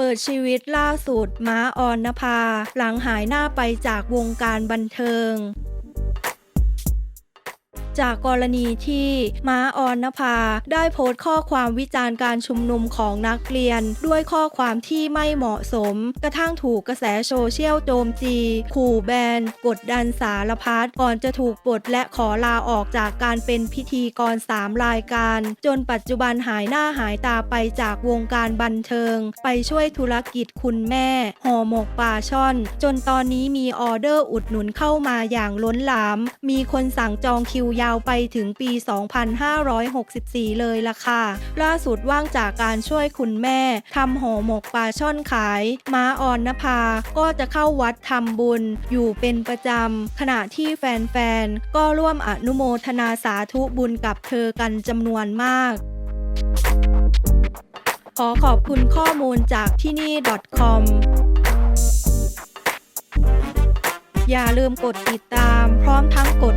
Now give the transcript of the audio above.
เปิดชีวิตล่าสุดม้าออนนภา หลังหายหน้าไปจากวงการบันเทิง จากกรณีที่ม้าออนนภา ได้โพสต์ข้อความวิจารณ์การชุมนุมของนักเรียน ด้วยข้อความที่ไม่เหมาะสม กระทั่งถูกกระแสโซเชียลโจมตีขู่แบน กดดันสารพัดก่อนจะถูกปลดและขอลาออกจากการเป็นพิธีกร 3 รายการ จนปัจจุบันหายหน้าหายตาไปจากวงการบันเทิง ไปช่วยธุรกิจคุณแม่ ห่อหมกปลาช่อน จนตอนนี้มีออเดอร์อุดหนุนเข้ามาอย่างล้นหลาม มีคนสั่งจองคิวยาวไปถึงปี 2564 เลยล่ะค่ะ ล่าสุดว่างจากการช่วยคุณแม่ทำห่อหมกปลาช่อนขาย ม้าออนนภา ก็จะเข้าวัดทำบุญ อยู่เป็นประจำ ขณะที่แฟนๆ ก็ร่วมอนุโมทนาสาธุบุญกับเธอกันจำนวนมากขอขอบคุณข้อมูลจากที่นี่ .com อย่าลืมกดติดตามพร้อมทั้งกด